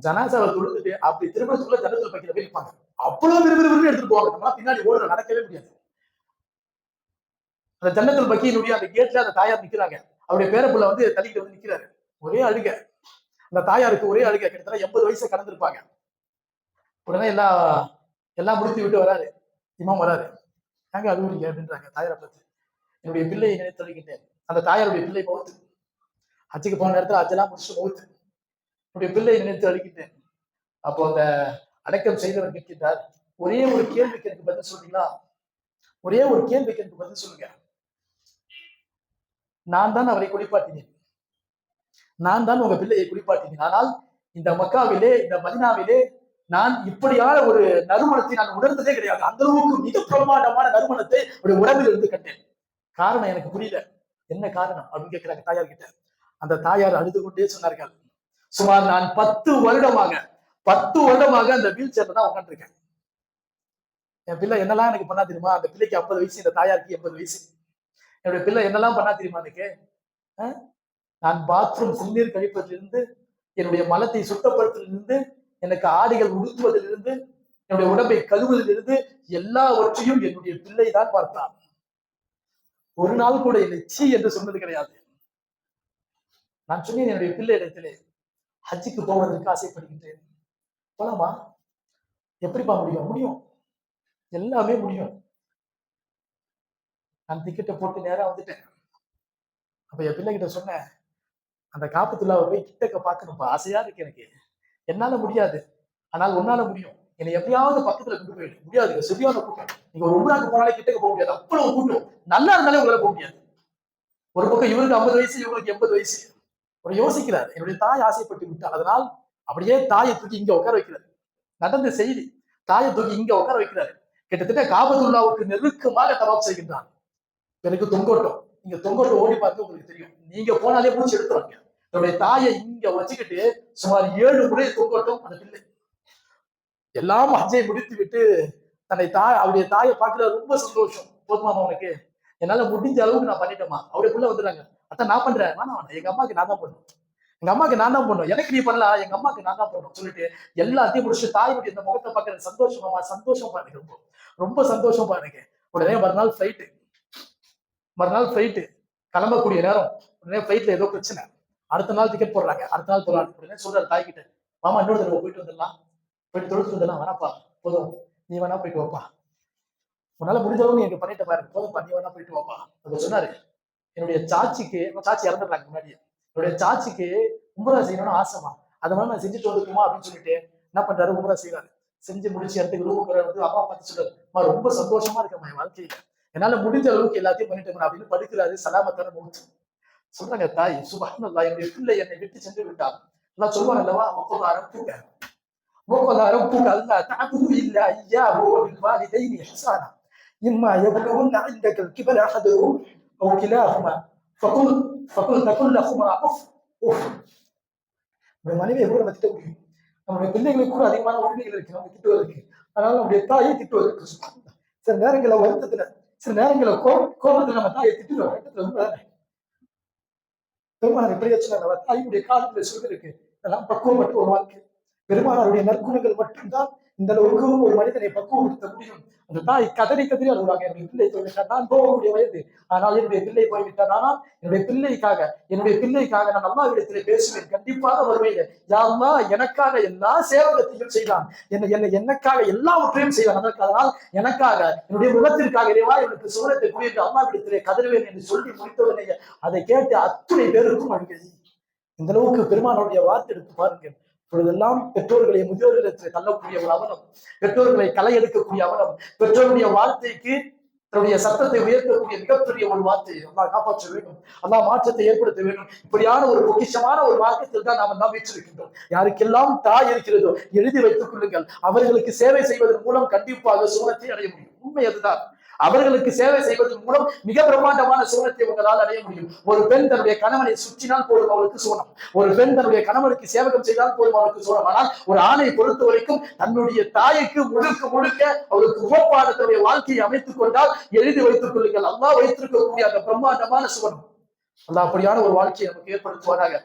ஜனாசாவை தொழுதுட்டு அப்படி திருமணத்துக்குள்ள ஜன்னத்துல பைக்கில போய் நிற்பாங்க அவ்வளவு விறுவிறுன்னு எடுத்துட்டு போவாங்க. நம்மளால பின்னாடி ஓடுற நடக்கவே முடியாது. அந்த ஜன்னத்தில் பக்கியினுடைய அந்த கேட்ல அந்த தாயார் நிக்கிறாங்க. அவருடைய பேரப்புள்ள வந்து தள்ளிக்கிட்டு வந்து நிக்கிறாரு. ஒரே அழுக. அந்த தாயாருக்கு ஒரே அழுக. கிட்டத்தட்ட எண்பது வயசை கடந்திருப்பாங்க. உடனே எல்லாம் எல்லாம் முடித்து விட்டு வராரு. இமாம் வராரு. ஏங்க அழுகுறீங்க அப்படின்றாங்க தாயாரை பார்த்து. என்னுடைய பிள்ளையை நினைத்து அழுகின்றேன். அந்த தாயாருடைய பிள்ளை மௌத்து ஹஜ்ஜுக்கு போன நேரத்துல ஹஜ்ஜெல்லாம் முடிச்சு மௌத்து என்னுடைய பிள்ளை நினைத்து அழுகிட்டேன் அப்போ அந்த அடக்கம் செய்தவர் கேட்கின்றார் ஒரே ஒரு கேள்விக்கு எனக்கு பதில் சொல்றீங்களா? ஒரே ஒரு கேள்விக்கு எனக்கு பதில் சொல்லுங்க. நான் தான் அவரை குளிப்பாட்டினேன். நான் தான் உங்க பிள்ளையை குளிப்பாட்டினேன். ஆனால் இந்த மக்காவிலே இந்த மதினாவிலே நான் இப்படியான ஒரு நறுமணத்தை நான் உணர்ந்ததே கிடையாது. அந்த அளவுக்கு மிக பிரமாண்டமான நறுமணத்தை ஒரு உடம்பில் இருந்து கண்டேன். காரணம் எனக்கு புரியல. என்ன காரணம்? அப்படின்னு கேட்கிறாங்க தாயார் கிட்ட அந்த தாயார் அழுது கொண்டே சொன்னார்கள் சுமார் நான் பத்து வருடமாக பத்து வருடமாக அந்த வீல் சேர்ல தான் உட்காந்துருக்கேன் என் பிள்ளை என்னெல்லாம் எனக்கு பண்ணா தெரியுமா? அந்த பிள்ளைக்கு ஐம்பது வயசு இந்த தாயாருக்கு எண்பது வயசு. என்னுடைய பிள்ளை என்னெல்லாம் பண்ணா தெரியுமா எனக்கு? அஹ்? நான் பாத்ரூம் சிறுநீர் கழிப்பதிலிருந்து என்னுடைய மலத்தை சுத்தப்படுத்துவதிலிருந்து எனக்கு ஆடைகள் உடுத்துவதிலிருந்து என்னுடைய உடம்பை கழுவுவதிலிருந்து எல்லாவற்றையும் என்னுடைய பிள்ளை தான் பார்த்தான். ஒரு நாள் கூட என்னை சீ என்று சொன்னது கிடையாது. நான் சொன்னேன் என்னுடைய பிள்ளை இடத்திலே ஹஜ்ஜுக்கு போவதற்கு ஆசைப்படுகின்றேன். போலாமா? எப்படிப்பா முடியும்? முடியும். எல்லாமே முடியும். நான் டிக்கெட்டை போட்டு நேரா வந்துட்டேன். அப்ப என் பிள்ளைகிட்ட சொன்னேன் அந்த காப்புத்துள்ளாவை போய் கிட்டக்க பார்க்கணும்ப்பா. ஆசையா இருக்கு எனக்கு. என்னால முடியாது. ஆனால் உன்னால முடியும். என்னை எப்படியாவது பக்கத்துல கொண்டு போயிடு. முடியாது. சரியான கூட்டம். நீங்க ஒரு உமராக்கு போனாலே கிட்டக்க போக முடியாது. அவ்வளவு கூட்டம். நல்லா இருந்தாலே உங்களால போக முடியாது. ஒரு பக்கம் இவருக்கு ஐம்பது வயசு இவங்களுக்கு எண்பது வயசு. அவர் யோசிக்கிறார் என்னுடைய தாய் ஆசைப்பட்டு விட்டார் அதனால் அப்படியே தாயை தூக்கி இங்க உட்கார வைக்கிறார். நடந்த செய்தி தாயை தூக்கி இங்க உட்கார வைக்கிறாரு. கிட்டத்தட்ட காபதுல்லாவுக்கு நெருக்கமாக தவாப் செய்கின்றான். எனக்கு தொங்கோட்டம். இங்க தொங்கோட்டம் ஓடி பார்த்து உங்களுக்கு தெரியும். நீங்க போனாலே மூச்சு எடுத்துருவாங்க என்னுடைய தாயை இங்க வச்சுக்கிட்டு சுமார் ஏழு முறை தொங்கோட்டம் அந்த பிள்ளை. எல்லாம் அஜயை முடித்து விட்டு தன்னை தாய் அவருடைய தாயை பார்க்கல ரொம்ப சந்தோஷம். போதுமா உனக்கு? என்னால முடிஞ்ச அளவுக்கு நான் பண்ணிட்டேமா அவருக்குள்ள வந்துடுறாங்க. அத்தை நான் பண்றேன். வேணாம் வேணாம் எங்க அம்மாக்கு நான் தான் பண்ணும் எங்க அம்மாக்கு நான் தான் பண்ணும் எனக்கு நீ பண்ணலாம் எங்க அம்மாக்கு நான் தான் பண்ணும் சொல்லிட்டு எல்லாத்தையும் முடிச்சு தாயுடைய இந்த முகத்தை பார்க்கறது சந்தோஷமாமா சந்தோஷம் பாருங்க ரொம்ப ரொம்ப சந்தோஷம் பாருங்க உடனே மறுநாள் ஃபிளைட்டு மறுநாள் ஃபிளைட்டு கிளம்பக்கூடிய நேரம். உடனே ஃபிளைட்ல ஏதோ பிரச்சனை. அடுத்த நாள் டிக்கெட் போடுறாங்க. அடுத்த நாள் போடுறாங்க. உடனே சொல்றாரு தாய்கிட்ட மாமா இன்னொரு தடவை போயிட்டு வந்துடலாம். போயிட்டு தொழுத்து வந்துடலாம். வேணாப்பா போதும். நீ வேணா போயிட்டு வாப்பா. உன்னால முடிஞ்ச அளவு நீ எனக்கு பண்ணிட்டு பாரு. போதும்ப்பா நீ வேணா போயிட்டு வாப்பா. அவர் சொன்னாரு. என்னுடைய சாட்சிக்கு சாட்சி இறந்துடுறாங்க முன்னாடியே. என்னுடைய சாட்சிக்கு உம்ரா செய்யணும்னு ஆசைமா அதனால நான் செஞ்சுட்டு வந்துக்குமா அப்படின்னு சொல்லிட்டு என்ன பண்றாரு? உம்ரா செய்யறாரு செஞ்சு முடிச்சு இடத்துக்கு ரூம் வந்து அப்பா பார்த்து சொல்றாரு ரொம்ப சந்தோஷமா இருக்கேன் என் வாழ்க்கையில. என்னால முடிஞ்ச அளவுக்கு எல்லாத்தையும் பண்ணிட்டேன் அப்படின்னு படிக்கிறாரு சலாமத்தான மூச்சு சொல்றாங்க தாய் சுபானல்லா என்னுடைய பிள்ளை என்னை விட்டு சென்று விட்டா. நான் சொல்லுவாங்க அல்லவா ஒப்பதாரம் பூங்க ஒப்பதாரம் பூங்க அல்ல தாக்கு இல்ல ஐயா ஓ வாலிதை ஹசானா இம்மா எவ்வளவு நான் இந்த கிபல அகதவும் او كلاهما فقل فقل تقل لهما اف اف நம்ம மனைவி எவ்வளவு நம்ம திட்ட முடியும் நம்முடைய பிள்ளைகளுக்கு கூட அதிகமான உரிமைகள் இருக்கு நம்ம திட்டுவதற்கு அதனால நம்முடைய தாயை திட்டுவதற்கு சுபஹானல்லாஹ். சில நேரங்கள வருத்தத்துல சில நேரங்கள கோ கோபத்துல நம்ம தாயை திட்டுறோம் கட்டத்துல ரொம்ப பெருமானார் எப்படி சொன்னார் தாயுடைய காலத்துல சொல்லிருக்கு இதெல்லாம் பக்குவப்பட்டு ஒரு வாழ்க்கை பெருமானாருடைய நற்குணங்கள் மட்டும்தான் இந்த அளவுக்கு ஒரு மனிதனை பக்குவப்படுத்த முடியும் அந்த தாய் கதறி கதறி அழுவாங்க என்னுடைய பிள்ளை போய்விட்டார் நான் போகக்கூடிய வயது. ஆனால் என்னுடைய பிள்ளை போய்விட்டார். ஆனால் என்னுடைய பிள்ளைக்காக என்னுடைய பிள்ளைக்காக நான் அல்லாவிடத்திலே பேசுவேன். கண்டிப்பாக வருவேன். யாருமா எனக்காக எல்லா சேவகத்தையும் செய்தான். என்ன என்ன எனக்காக எல்லாவற்றையும் செய்வான். அதற்காக அதனால் எனக்காக என்னுடைய முகத்திற்காக இறைவா எனக்கு சோழத்தை குறித்து அல்லாவிடத்திலே கதறுவேன் என்று சொல்லி முடித்தவுடனே அதை கேட்டு அத்துணை பேருக்கும் அழுகை. இந்த அளவுக்கு பெருமானுடைய வார்த்தை எடுத்து பாருங்கள். பொழுதெல்லாம் பெற்றோர்களை முதியோர்களிடத்தில் தள்ளக்கூடிய ஒரு அவலம். பெற்றோர்களை களை எடுக்கக்கூடிய அவலம். பெற்றோருடைய வார்த்தைக்கு தன்னுடைய சத்தத்தை உயர்த்தக்கூடிய மிகப்பெரிய ஒரு வார்த்தை. அல்லாஹ் காப்பாற்ற வேண்டும். அல்லாஹ் மாற்றத்தை ஏற்படுத்த வேண்டும். இப்படியான ஒரு பொக்கிஷமான ஒரு மார்க்கத்தில் தான் நாம் எல்லாம் வீற்றிருக்கின்றோம். யாருக்கெல்லாம் தாய் இருக்கிறதோ எழுதி வைத்துக் கொள்ளுங்கள். அவர்களுக்கு சேவை செய்வதன் மூலம் கண்டிப்பாக சுகத்தை அடைய முடியும். உண்மை அதுதான். அவர்களுக்கு சேவை செய்வதன் மூலம் மிக பிரம்மாண்டமான சுவனத்தை உங்களால் அடைய முடியும். ஒரு பெண் தன்னுடைய கணவனை சுற்றினால் போதும் அவளுக்கு சுவனம் ஒரு பெண் தன்னுடைய கணவனுக்கு சேவகம் செய்தால் போதும் அவளுக்கு சுவனம் ஆனால் ஒரு ஆணை பொறுத்த வரைக்கும் தன்னுடைய தாய்க்கு முழுக்க முழுக்க அவளுக்கு உவப்பான தன்னுடைய வாழ்க்கையை அமைத்துக் கொண்டால் எழுதி வைத்துக் கொள்ளுங்கள். அல்லா வைத்திருக்கக்கூடிய அந்த பிரம்மாண்டமான சுவனம் அல்ல அப்படியான ஒரு வாழ்க்கையை நமக்கு ஏற்படுத்துவாராக